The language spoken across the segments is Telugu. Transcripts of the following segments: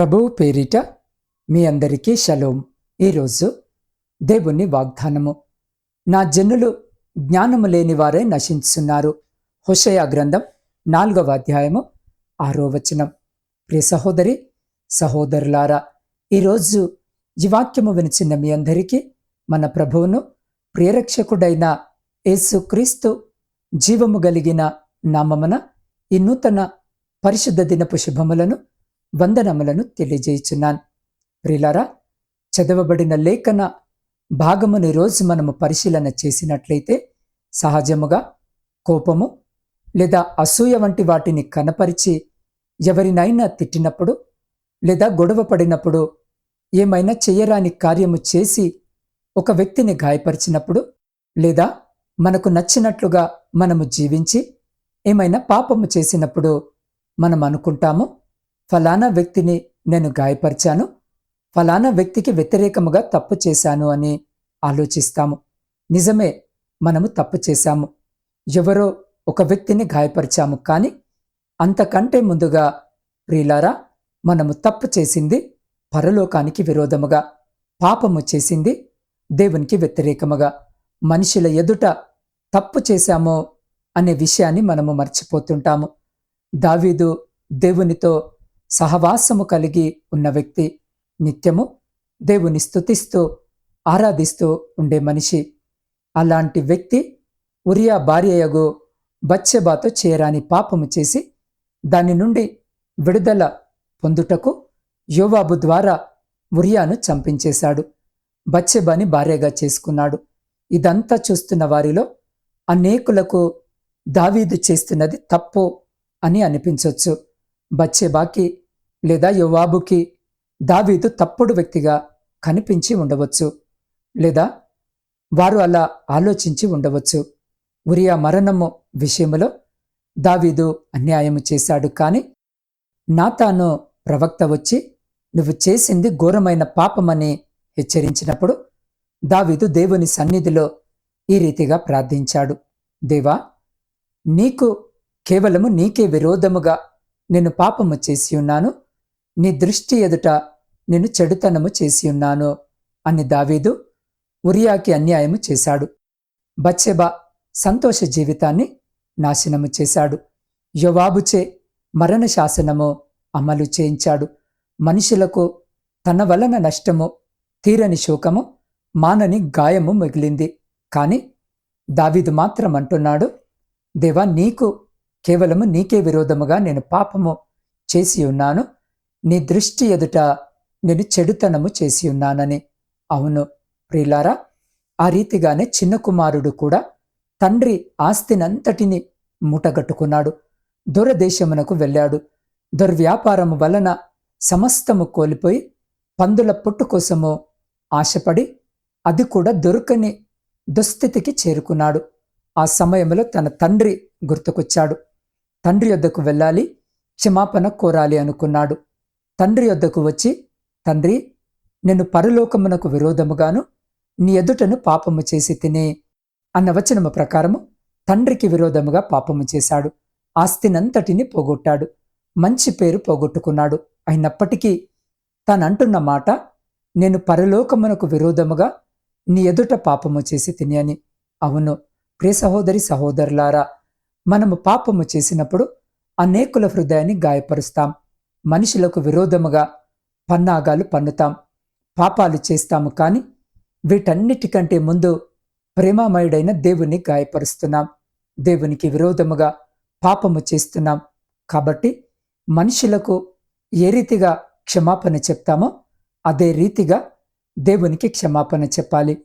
ప్రభువు పేరిట మీ అందరికీ షలోం. ఈరోజు దేవుని వాగ్దానము. నా జనులు జ్ఞానము లేని వారే నశించున్నారు. హుషయ గ్రంథం నాలుగవ అధ్యాయము ఆరో వచనం. ప్రియ సహోదరి సహోదరులారా ఈరోజు ఈ వాక్యము వినిచిన మీ అందరికీ మన ప్రభువును ప్రియరక్షకుడైన యేసుక్రీస్తు జీవము కలిగిన నామమున ఈ నూతన పరిశుద్ధ దినపు శుభములను వందనములను తెలియజేయుచున్నాను. ప్రిలారా చదవబడిన లేఖన భాగముని రోజు మనము పరిశీలన చేసినట్లయితే సహజముగా కోపము లేదా అసూయ వంటి వాటిని కనపరిచి ఎవరినైనా తిట్టినప్పుడు లేదా గొడవ పడినప్పుడు ఏమైనా చెయ్యరాని కార్యము చేసి ఒక వ్యక్తిని గాయపరిచినప్పుడు లేదా మనకు నచ్చినట్లుగా మనము జీవించి ఏమైనా పాపము చేసినప్పుడు మనం అనుకుంటాము? ఫలానా వ్యక్తిని నేను గాయపరిచాను. ఫలానా వ్యక్తికి వ్యతిరేకముగా తప్పు చేశాను అని ఆలోచిస్తాము. నిజమే మనము తప్పు చేశాము. ఎవరో ఒక వ్యక్తిని గాయపరిచాము కానీ అంతకంటే ముందుగా ప్రియులారా మనము తప్పు చేసింది పరలోకానికి విరోధముగా పాపము చేసింది దేవునికి వ్యతిరేకముగా. మనుషుల ఎదుట తప్పు చేశామో అనే విషయాన్ని మనము మర్చిపోతుంటాము. దావీదు దేవునితో సహవాసము కలిగి ఉన్న వ్యక్తి నిత్యము దేవుని స్తుతిస్తూ ఆరాధిస్తూ ఉండే మనిషి. అలాంటి వ్యక్తి ఉరియా భార్యయగు బచ్చెబాతో చేరాని పాపము చేసి దాని నుండి విడుదల పొందుటకు యోవాబు ద్వారా ఉరియాను చంపించేశాడు. బచ్చెబాని భార్యగా చేసుకున్నాడు. ఇదంతా చూస్తున్న వారిలో అనేకులకు దావీదు చేస్తున్నది తప్పు అని అనిపించవచ్చు బచ్చెబాకి లేదా యువాబుకి దావీదు తప్పుడు వ్యక్తిగా కనిపించి ఉండవచ్చు లేదా వారు అలా ఆలోచించి ఉండవచ్చు. ఉరియా మరణము విషయంలో దావీదు అన్యాయము చేశాడు కాని నాతాను ప్రవక్త వచ్చి నువ్వు చేసింది ఘోరమైన పాపమని హెచ్చరించినప్పుడు దావీదు దేవుని సన్నిధిలో ఈ రీతిగా ప్రార్థించాడు. దేవా నీకు కేవలము నీకే విరోధముగా నేను పాపము చేసి ఉన్నాను. నీ దృష్టి ఎదుట నేను చెడుతనము చేసి ఉన్నాను అని దావీదు ఉరియాకి అన్యాయము చేశాడు. బచ్చెబా సంతోష జీవితాన్ని నాశనము చేశాడు. యువాబుచే మరణ శాసనము అమలు చేయించాడు. మనుషులకు తన వలన నష్టము తీరని శోకము మానని గాయము మిగిలింది. కాని దావీదు మాత్రం అంటున్నాడు దేవా నీకు కేవలము నీకే విరోధముగా నేను పాపము చేసి ఉన్నాను. నీ దృష్టి ఎదుట నేను చెడుతనము చేసి ఉన్నానని. అవును ప్రిలారా ఆ రీతిగానే చిన్న కుమారుడు కూడా తండ్రి ఆస్తినంతటిని మూటగట్టుకున్నాడు. దూరదేశమునకు వెళ్ళాడు. దుర్వ్యాపారము వలన సమస్తము కోల్పోయి పందుల పొట్టు కోసము ఆశపడి అది కూడా దొరకని దుస్థితికి చేరుకున్నాడు. ఆ సమయంలో తన తండ్రి గుర్తుకొచ్చాడు. తండ్రి యొద్దకు వెళ్ళాలి క్షమాపణ కోరాలి అనుకున్నాడు. తండ్రి యొద్దకు వచ్చి తండ్రి నేను పరలోకమునకు విరోధముగాను నీ ఎదుటను పాపము చేసి తినే అన్న వచనము ప్రకారము తండ్రికి విరోధముగా పాపము చేశాడు. ఆస్తినంతటిని పోగొట్టాడు. మంచి పేరు పోగొట్టుకున్నాడు. అయినప్పటికీ తానంటున్న మాట నేను పరలోకమునకు విరోధముగా నీ ఎదుట పాపము చేసి తిని అని. అవును ప్రియ సహోదరి సహోదరులారా మనము పాపము చేసినప్పుడు అనేకుల హృదయాన్ని గాయపరుస్తాం. మనుషులకు విరోధముగా పన్నాగాలు పన్నుతాం పాపాలు చేస్తాము కానీ వీటన్నిటికంటే ముందు ప్రేమామయుడైన దేవుని గాయపరుస్తున్నాం. దేవునికి విరోధముగా పాపము చేస్తున్నాం. కాబట్టి మనుషులకు ఏ రీతిగా క్షమాపణ చెప్తామో అదే రీతిగా దేవునికి క్షమాపణ చెప్పాలి.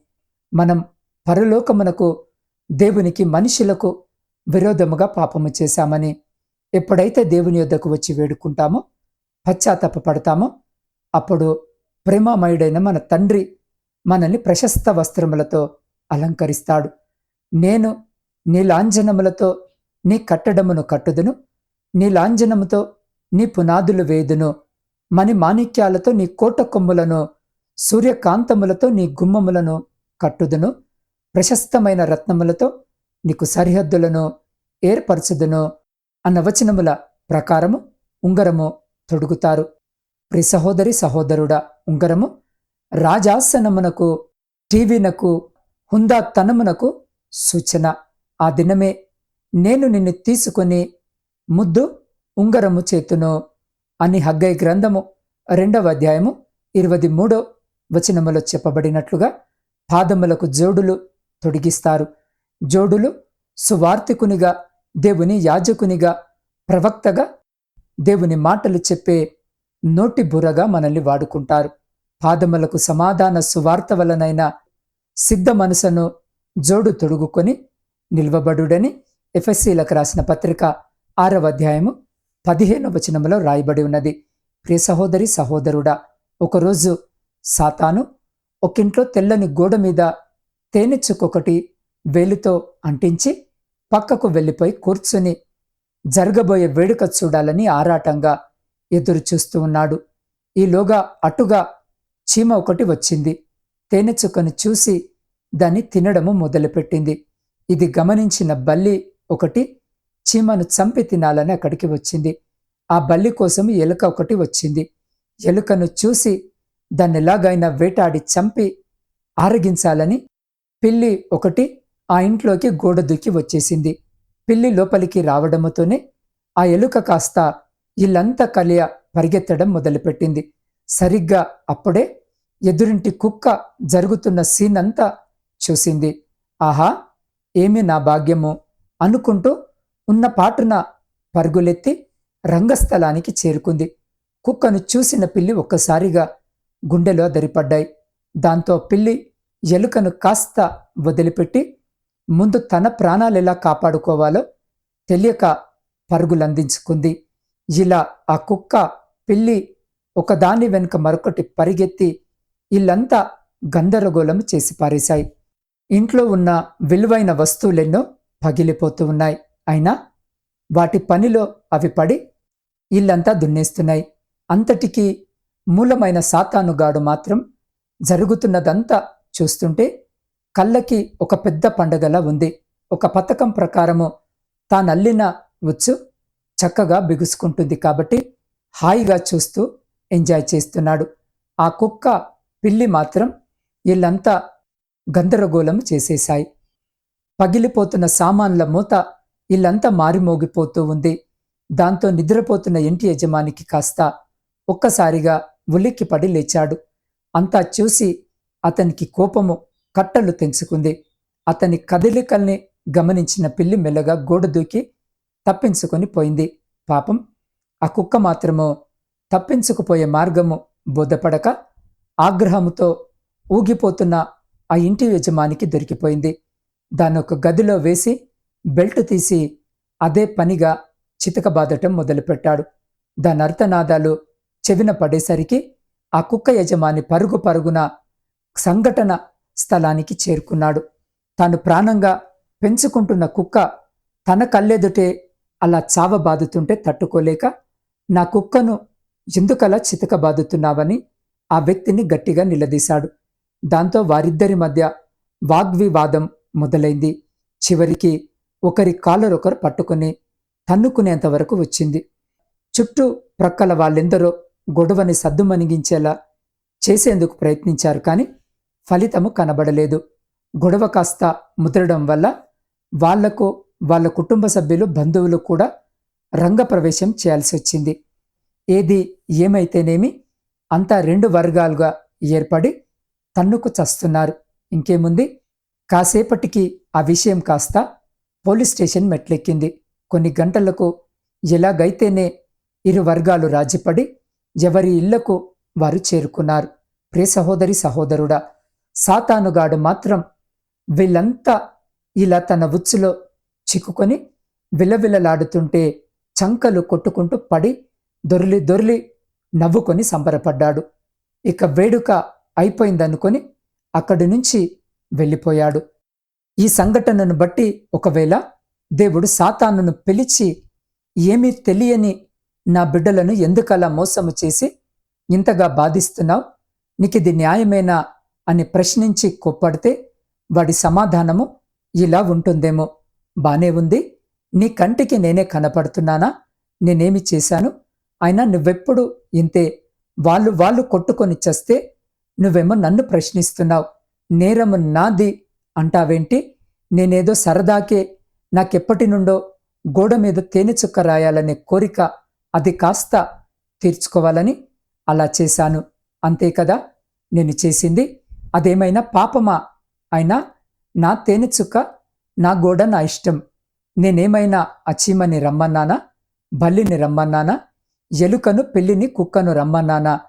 మనం పరలోకమునకు దేవునికి మనుషులకు విరోధముగా పాపము చేశామని ఎప్పుడైతే దేవుని యొద్దకు వచ్చి వేడుకుంటామో పశ్చాత్తాప పడతామో అప్పుడు ప్రేమమయుడైన మన తండ్రి మనల్ని ప్రశస్త వస్త్రములతో అలంకరిస్తాడు. నేను నీ లాంఛనములతో నీ కట్టడమును కట్టుదును నీ లాంఛనముతో నీ పునాదులు వేదును మణి మాణిక్యాలతో నీ కోట కొమ్ములను సూర్యకాంతములతో నీ గుమ్మములను కట్టుదును ప్రశస్తమైన రత్నములతో నీకు సరిహద్దులను ఏర్పరచుదును అన్న వచనముల ప్రకారము ఉంగరము తొడుగుతారు. ప్రి సహోదరి సహోదరుడా ఉంగరము రాజాసనమునకు టీవీనకు హుందాతనమునకు సూచన. ఆ దినమే నేను నిన్ను తీసుకొని ముద్దు ఉంగరము చేతును అని హగ్గై గ్రంథము రెండవ అధ్యాయము ఇరవై మూడో వచనములో చెప్పబడినట్లుగా పాదములకు జోడులు తొడిగిస్తారు. జోడులు సువార్తికునిగా దేవుని యాజకునిగా ప్రవక్తగా దేవుని మాటలు చెప్పే నోటి బుర్రగా మనల్ని వాడుకుంటారు. పాదములకు సమాధాన సువార్త వలనైన సిద్ధ మనసును జోడు తొడుగుకొని నిల్వబడుడని ఎఫ్ఎస్సీలకు రాసిన పత్రిక ఆరవ అధ్యాయము పదిహేను వచనములో రాయబడి ఉన్నది. ప్రియ సహోదరి సహోదరుడా ఒకరోజు సాతాను ఒకింట్లో తెల్లని గోడ మీద తేనెచ్చుకొకటి వేలుతో అంటించి పక్కకు వెళ్ళిపోయి కూర్చుని జరగబోయే వేడుక చూడాలని ఆరాటంగా ఎదురు చూస్తూ ఉన్నాడు. ఈలోగా అటుగా చీమ ఒకటి వచ్చింది. తేనె చుక్కను చూసి దాన్ని తినడము మొదలుపెట్టింది. ఇది గమనించిన బల్లి ఒకటి చీమను చంపి తినాలని అక్కడికి వచ్చింది. ఆ బల్లి కోసం ఎలుక ఒకటి వచ్చింది. ఎలుకను చూసి దాన్ని ఎలాగైనా వేటాడి చంపి ఆరగించాలని పిల్లి ఒకటి ఆ ఇంట్లోకి గోడ దుక్కి వచ్చేసింది. పిల్లి లోపలికి రావడముతోనే ఆ ఎలుక కాస్త ఇల్లంతా కలియ పరిగెత్తడం మొదలుపెట్టింది. సరిగ్గా అప్పుడే ఎదురింటి కుక్క జరుగుతున్న సీన్ అంతా చూసింది. ఆహా ఏమి నా భాగ్యము? అనుకుంటూ ఉన్న పాటున పరుగులెత్తి రంగస్థలానికి చేరుకుంది. కుక్కను చూసిన పిల్లి ఒక్కసారిగా గుండెలో దరిపడ్డాయి దాంతో పిల్లి ఎలుకను కాస్త వదిలిపెట్టి ముందు తన ప్రాణాలు ఎలా కాపాడుకోవాలో తెలియక పరుగులందించుకుంది ఇలా ఆ కుక్క పిల్లి ఒకదాని వెనుక మరొకటి పరిగెత్తి ఇల్లంతా గందరగోళం చేసి పారేశాయి. ఇంట్లో ఉన్న విలువైన వస్తువులెన్నో పగిలిపోతూ ఉన్నాయి. అయినా వాటి పనిలో అవి పడి ఇల్లంతా దున్నేస్తున్నాయి. అంతటికీ మూలమైన సాతానుగాడు మాత్రం జరుగుతున్నదంతా చూస్తుంటే కళ్ళకి ఒక పెద్ద పండగలా ఉంది. ఒక పథకం ప్రకారము తానల్లిన వచ్చు చక్కగా బిగుసుకుంటుంది కాబట్టి హాయిగా చూస్తూ ఎంజాయ్ చేస్తున్నాడు. ఆ కుక్క పిల్లి మాత్రం వీళ్ళంతా గందరగోళం చేసేశాయి. పగిలిపోతున్న సామాన్ల మూత ఇల్లంతా మారిమోగిపోతూ ఉంది. దాంతో నిద్రపోతున్న ఇంటి యజమానికి కాస్త ఒక్కసారిగా ఉలిక్కిపడి లేచాడు. అంతా చూసి అతనికి కోపము కట్టలు తెంచుకుంది. అతని కదలికల్ని గమనించిన పిల్లి మెల్లగా గోడ దూకి తప్పించుకొని పోయింది. పాపం ఆ కుక్క మాత్రము తప్పించుకుపోయే మార్గము బోధపడక ఆగ్రహముతో ఊగిపోతున్న ఆ ఇంటి యజమానికి దొరికిపోయింది. దాన్ని ఒక గదిలో వేసి బెల్ట్ తీసి అదే పనిగా చితకబాదటం మొదలుపెట్టాడు. దాని అర్థనాదాలు చెవిన పడేసరికి ఆ కుక్క యజమాని పరుగు పరుగున సంఘటన స్థలానికి చేరుకున్నాడు. తాను ప్రాణంగా పెంచుకుంటున్న కుక్క తన కళ్ళెదుటే అలా చావబాదుతుంటే తట్టుకోలేక నా కుక్కను ఎందుకలా చితకబాదుతున్నావని ఆ వ్యక్తిని గట్టిగా నిలదీశాడు. దాంతో వారిద్దరి మధ్య వాగ్వివాదం మొదలైంది. చివరికి ఒకరి కాలరొకరు పట్టుకుని తన్నుకునేంత వరకు వచ్చింది. చుట్టూ ప్రక్కల వాళ్ళెందరో గొడవని సద్దుమణిగించేలా చేసేందుకు ప్రయత్నించారు కానీ ఫలితము కనబడలేదు. గొడవ కాస్త ముదరడం వల్ల వాళ్ళకు వాళ్ళ కుటుంబ సభ్యులు బంధువులు కూడా రంగప్రవేశం చేయాల్సి వచ్చింది. ఏది ఏమైతేనేమి అంతా రెండు వర్గాలుగా ఏర్పడి తన్నుకు చస్తున్నారు. ఇంకేముంది? కాసేపటికి ఆ విషయం కాస్త పోలీస్ స్టేషన్ మెట్లెక్కింది. కొన్ని గంటలకు ఎలాగైతేనే ఇరు వర్గాలు రాజీపడి ఎవరి ఇళ్ళకు వారు చేరుకున్నారు. ప్రియ సహోదరి సహోదరుడా సాతానుగాడు మాత్రం వీళ్ళంతా ఇలా తన ఉచ్చులో చిక్కుకొని విలవిలలాడుతుంటే చంకలు కొట్టుకుంటూ పడి దొర్లి దొర్లి నవ్వుకొని సంబరపడ్డాడు. ఇక వేడుక అయిపోయిందనుకొని అక్కడి నుంచి వెళ్ళిపోయాడు. ఈ సంఘటనను బట్టి ఒకవేళ దేవుడు సాతానును పిలిచి ఏమీ తెలియని నా బిడ్డలను ఎందుకలా మోసము చేసి ఇంతగా బాధిస్తున్నావు? నీకిది న్యాయమేనా? అని ప్రశ్నించి కొప్పడితే వాడి సమాధానము ఇలా ఉంటుందేమో. బానే ఉంది. నీ కంటికి నేనే కనపడుతున్నానా? నేనేమి చేశాను? అయినా నువ్వెప్పుడు ఇంతే వాళ్ళు వాళ్ళు కొట్టుకొని చస్తే నువ్వేమో నన్ను ప్రశ్నిస్తున్నావు. నేరము నాది అంటావేంటి? నేనేదో సరదాకే నాకెప్పటి నుండో గోడ మీద తేనె చుక్క రాయాలనే కోరిక అది కాస్త తీర్చుకోవాలని అలా చేశాను. అంతే కదా? నేను చేసింది అదేమైనా పాపమా? అయినా నా తేనె చుక్క నా గోడ నా ఇష్టం. నేనేమైనా అచీమని రమ్మన్నానా? బల్లిని రమ్మన్నానా? ఎలుకను పెళ్ళిని కుక్కను రమ్మన్నానా?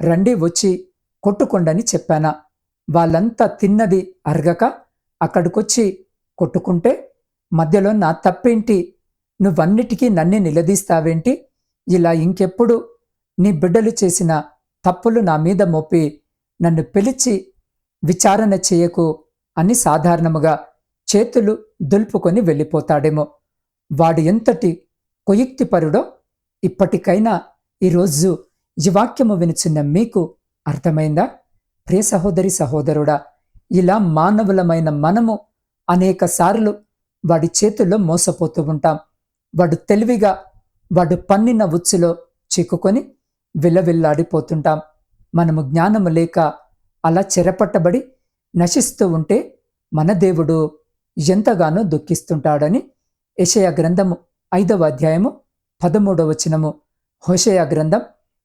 రండి వచ్చి కొట్టుకొండని చెప్పానా? వాళ్ళంతా తిన్నది అరగక అక్కడికొచ్చి కొట్టుకుంటే మధ్యలో నా తప్పేంటి? నువ్వన్నిటికీ నన్నే నిలదీస్తావేంటి? ఇలా ఇంకెప్పుడు నీ బిడ్డలు చేసిన తప్పులు నా మీద మోపి నన్ను పిలిచి విచారణ చేయకు అని సాధారణముగా చేతులు దులుపుకొని వెళ్ళిపోతాడేమో. వాడు ఎంతటి కొయుక్తిపరుడో ఇప్పటికైనా ఈరోజు ఈ వాక్యము వినుచున్న మీకు అర్థమైందా? ప్రియ సహోదరి సహోదరుడా ఇలా మానవులమైన మనము అనేక సార్లు వాడి చేతుల్లో మోసపోతూ ఉంటాం. వాడు తెలివిగా వాడు పన్నిన ఉచ్చులో చిక్కుకొని విలవిల్లాడిపోతుంటాం. మనము జ్ఞానము లేక అలా చెరపట్టబడి నశిస్తూ ఉంటే మన దేవుడు ఎంతగానో దుఃఖిస్తుంటాడని యషయ గ్రంథము ఐదవ అధ్యాయము పదమూడవ వచనము హోషయ గ్రంథం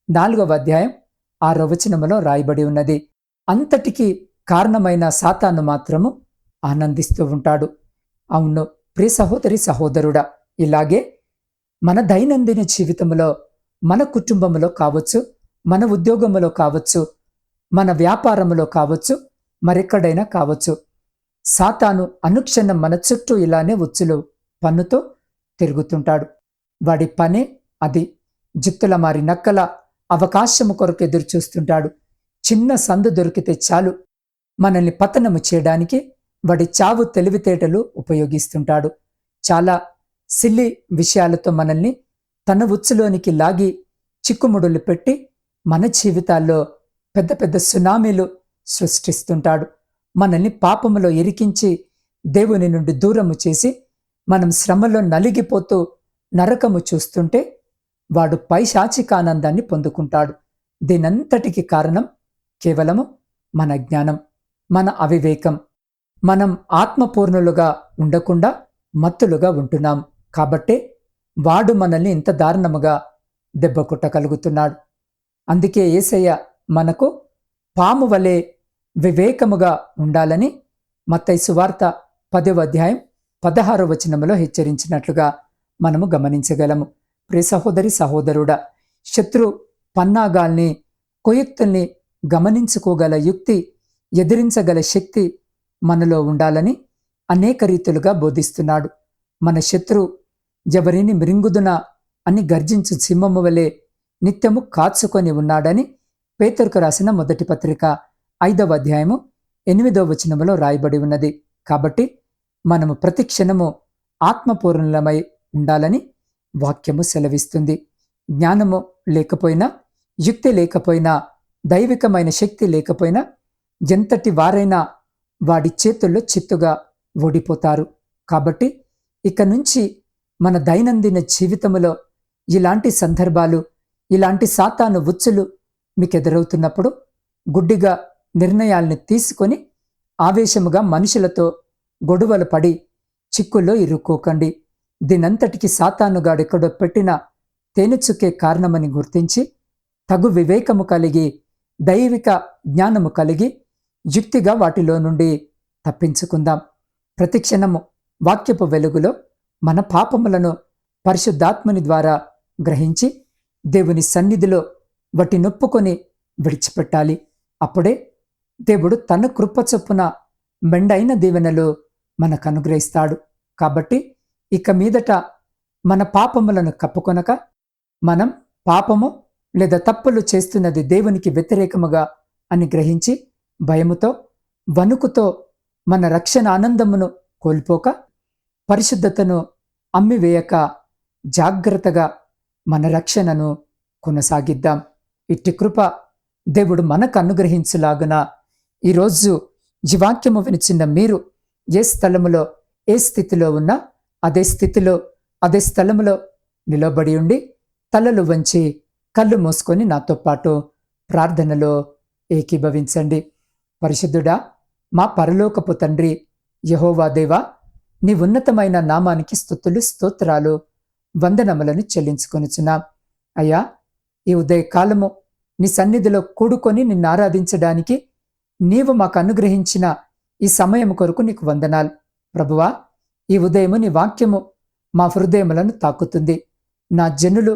నాలుగవ అధ్యాయం ఆరవ వచనములో రాయబడి ఉన్నది. అంతటికి కారణమైన సాతాను మాత్రము ఆనందిస్తూ ఉంటాడు. అవును ప్రియ సహోదరి సహోదరుడా ఇలాగే మన దైనందిన జీవితంలో మన కుటుంబంలో కావచ్చు మన ఉద్యోగంలో కావచ్చు మన వ్యాపారంలో కావచ్చు మరెక్కడైనా కావచ్చు. సాతాను అనుక్షణం మన చుట్టూ ఇలానే ఉచ్చులు పన్నుతో తిరుగుతుంటాడు. వాడి పనే అది. జిత్తుల మారి నక్కల అవకాశము కొరకు ఎదురు చూస్తుంటాడు. చిన్న సందు దొరికితే చాలు. మనల్ని పతనము చేయడానికి వాడి చావు తెలివితేటలు ఉపయోగిస్తుంటాడు. చాలా సిల్లి విషయాలతో మనల్ని తన ఉచ్చులోనికి లాగి చిక్కుముడులు పెట్టి మన జీవితాల్లో పెద్ద పెద్ద సునామీలు సృష్టిస్తుంటాడు. మనల్ని పాపములో ఇరికించి దేవుని నుండి దూరము చేసి మనం శ్రమలో నలిగిపోతూ నరకము చూస్తుంటే వాడు పైశాచికానందాన్ని పొందుకుంటాడు. దీనంతటికి కారణం కేవలము మన జ్ఞానం మన అవివేకం. మనం ఆత్మపూర్ణులుగా ఉండకుండా మత్తులుగా ఉంటున్నాం. కాబట్టే వాడు మనల్ని ఇంత దారుణముగా దెబ్బ కొట్టగలుగుతున్నాడు. అందుకే ఏసయ్య మనకు పాము వలె వివేకముగా ఉండాలని మత్తై సువార్త పదవ అధ్యాయం పదహారో వచనములో హెచ్చరించినట్లుగా మనము గమనించగలము. ప్రియ సహోదరి సహోదరుడా శత్రు పన్నాగాల్ని కొయుక్తుల్ని గమనించుకోగల యుక్తి ఎదిరించగల శక్తి మనలో ఉండాలని అనేక రీతులుగా బోధిస్తున్నాడు. మన శత్రు ఎవరిని మృంగుదున అని గర్జించు సింహము వలె నిత్యము కాచుకొని ఉన్నాడని పేతురుకు రాసిన మొదటి పత్రిక ఐదవ అధ్యాయము ఎనిమిదవ వచనములో రాయబడి ఉన్నది. కాబట్టి మనము ప్రతి క్షణము ఆత్మపూర్ణులమై ఉండాలని వాక్యము సెలవిస్తుంది. జ్ఞానము లేకపోయినా యుక్తి లేకపోయినా దైవికమైన శక్తి లేకపోయినా ఎంతటి వారైనా వాడి చేతుల్లో చిత్తుగా ఓడిపోతారు. కాబట్టి ఇక నుంచి మన దైనందిన జీవితంలో ఇలాంటి సందర్భాలు ఇలాంటి సాతాను ఉచ్చులు మీకు ఎదురవుతున్నప్పుడు గుడ్డిగా నిర్ణయాల్ని తీసుకొని ఆవేశముగా మనుషులతో గొడవలు పడి చిక్కుల్లో ఇరుక్కోకండి. దీనంతటికి సాతానుగాడెక్కడో పెట్టిన తేనెచుక్కే కారణమని గుర్తించి తగు వివేకము కలిగి దైవిక జ్ఞానము కలిగి యుక్తిగా వాటిలో నుండి తప్పించుకుందాం. ప్రతిక్షణము వాక్యపు వెలుగులో మన పాపములను పరిశుద్ధాత్మని ద్వారా గ్రహించి దేవుని సన్నిధిలో వాటి నొప్పుకొని విడిచిపెట్టాలి. అప్పుడే దేవుడు తన కృప చొప్పున మెండైన దీవెనలు మనకు అనుగ్రహిస్తాడు. కాబట్టి ఇక మీదట మన పాపములను కప్పుకొనక మనం పాపము లేదా తప్పులు చేస్తున్నది దేవునికి వ్యతిరేకముగా అని గ్రహించి భయముతో వణుకుతో మన రక్షణ ఆనందమును కోల్పోక పరిశుద్ధతను అమ్మివేయక జాగ్రత్తగా మన రక్షణను కొనసాగిద్దాం. ఇట్టి కృప దేవుడు మనకు అనుగ్రహించులాగున. ఈరోజు జీవాక్యము వినిచిన్న మీరు ఏ స్థలములో ఏ స్థితిలో ఉన్నా అదే స్థితిలో అదే స్థలములో నిలబడి ఉండి తలలు వంచి కళ్ళు మూసుకొని నాతో పాటు ప్రార్థనలో ఏకీభవించండి. పరిశుద్ధుడా మా పరలోకపు తండ్రి యహోవా దేవా నీ ఉన్నతమైన నామానికి స్థుతులు స్తోత్రాలు వందనములను చెల్లించుకొనిచున్నాం. అయ్యా ఈ ఉదయకాలము నీ సన్నిధిలో కూడుకొని నిన్ను ఆరాధించడానికి నీవు మాకు అనుగ్రహించిన ఈ సమయం కొరకు నీకు వందనాలు. ప్రభువా ఈ ఉదయము నీ వాక్యము మా హృదయములను తాకుతుంది. నా జనులు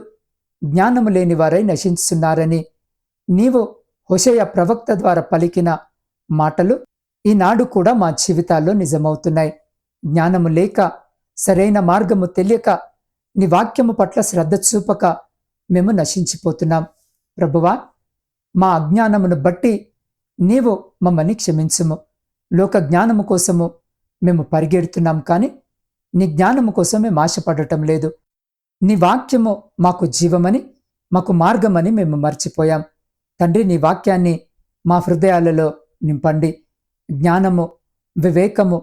జ్ఞానము లేని వారై నశించున్నారని నీవు హుషయ ప్రవక్త ద్వారా పలికిన మాటలు ఈనాడు కూడా మా జీవితాల్లో నిజమవుతున్నాయి. జ్ఞానము లేక సరైన మార్గము తెలియక నీ వాక్యము పట్ల శ్రద్ధ చూపక మేము నశించిపోతున్నాం. ప్రభువా మా అజ్ఞానమును బట్టి నీవు మమ్మల్ని క్షమించుము. లోక జ్ఞానము కోసము మేము పరిగెడుతున్నాం కానీ నీ జ్ఞానము కోసం మేము ఆశపడటం లేదు. నీ వాక్యము మాకు జీవమని మాకు మార్గమని మేము మర్చిపోయాం. తండ్రి నీ వాక్యాన్ని మా హృదయాలలో నింపండి. జ్ఞానము వివేకము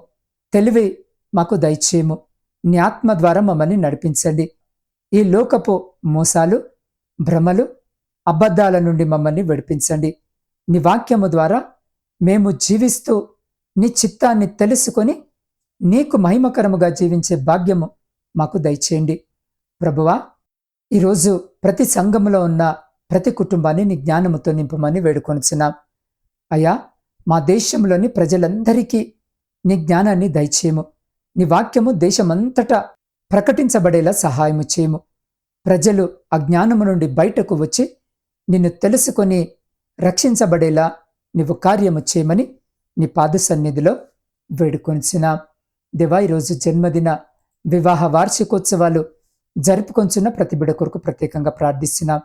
తెలివి మాకు దయచేయము. నీ ఆత్మ ద్వారా మమ్మల్ని నడిపించండి. ఈ లోకపు మోసాలు భ్రమలు అబద్ధాల నుండి మమ్మల్ని విడిపించండి. నీ వాక్యము ద్వారా మేము జీవిస్తూ నీ చిత్తాన్ని తెలుసుకొని నీకు మహిమకరముగా జీవించే భాగ్యము మాకు దయచేయండి. ప్రభువా ఈరోజు ప్రతి సంఘములో ఉన్న ప్రతి కుటుంబాన్ని నీ జ్ఞానముతో నింపమని వేడుకొనిచున్నాం. అయ్యా మా దేశంలోని ప్రజలందరికీ నీ జ్ఞానాన్ని దయచేయము. నీ వాక్యము దేశమంతటా ప్రకటించబడేలా సహాయము చేయము. ప్రజలు అజ్ఞానము నుండి బయటకు వచ్చి నిన్ను తెలుసుకొని రక్షించబడేలా నీవు కార్యము చేయమని నీ పాద సన్నిధిలో వేడుకొనిచిన దివా ఈరోజు జన్మదిన వివాహ వార్షికోత్సవాలు జరుపుకొంచున్న ప్రతి బిడ్డ కొరకు ప్రత్యేకంగా ప్రార్థిస్తున్నాం.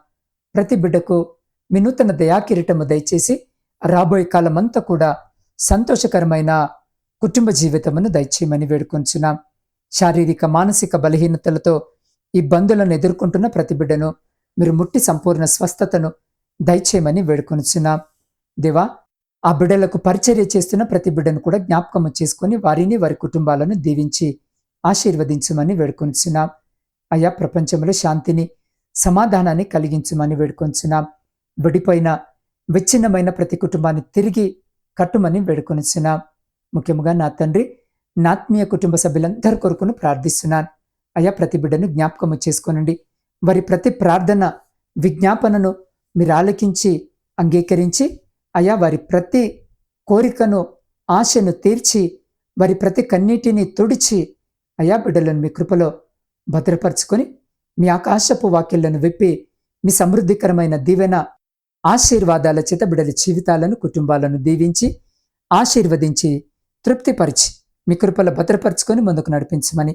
ప్రతి బిడ్డకు మీ నూతన దయాకిరీటము దయచేసి రాబోయే కాలమంతా కూడా సంతోషకరమైన కుటుంబ జీవితమును దయచేయమని వేడుకొంచున్నాం. శారీరక మానసిక బలహీనతలతో ఇబ్బందులను ఎదుర్కొంటున్న ప్రతి బిడ్డను మీరు ముట్టి సంపూర్ణ స్వస్థతను దయచేయమని వేడుకొనిచున్నాం. దేవా ఆ బిడ్డలకు పరిచర్య చేస్తున్న ప్రతి బిడ్డను కూడా జ్ఞాపకము చేసుకొని వారిని వారి కుటుంబాలను దీవించి ఆశీర్వదించమని వేడుకొనిచున్నాం. అయా ప్రపంచంలో శాంతిని సమాధానాన్ని కలిగించమని వేడుకొంచున్నాం విడిపోయిన విచ్ఛిన్నమైన ప్రతి కుటుంబాన్ని తిరిగి కట్టుమని వేడుకొనిచున్నాం. ముఖ్యంగా నా తండ్రి నాత్మీయ కుటుంబ సభ్యులందరి కొరకును ప్రార్థిస్తున్నాను. అయా ప్రతి బిడ్డను జ్ఞాపకము చేసుకోనండి. వారి ప్రతి ప్రార్థన విజ్ఞాపనను మీరు ఆలకించి అంగీకరించి అయా వారి ప్రతి కోరికను ఆశను తీర్చి వారి ప్రతి కన్నీటిని తుడిచి అయా బిడ్డలను మీ కృపలో భద్రపరుచుకొని మీ ఆకాశపు వాక్యలను విప్పి మీ సమృద్ధికరమైన దీవెన ఆశీర్వాదాల చేత బిడ్డల జీవితాలను కుటుంబాలను దీవించి ఆశీర్వదించి తృప్తిపరిచి మీ కృపలో భద్రపరుచుకొని ముందుకు నడిపించమని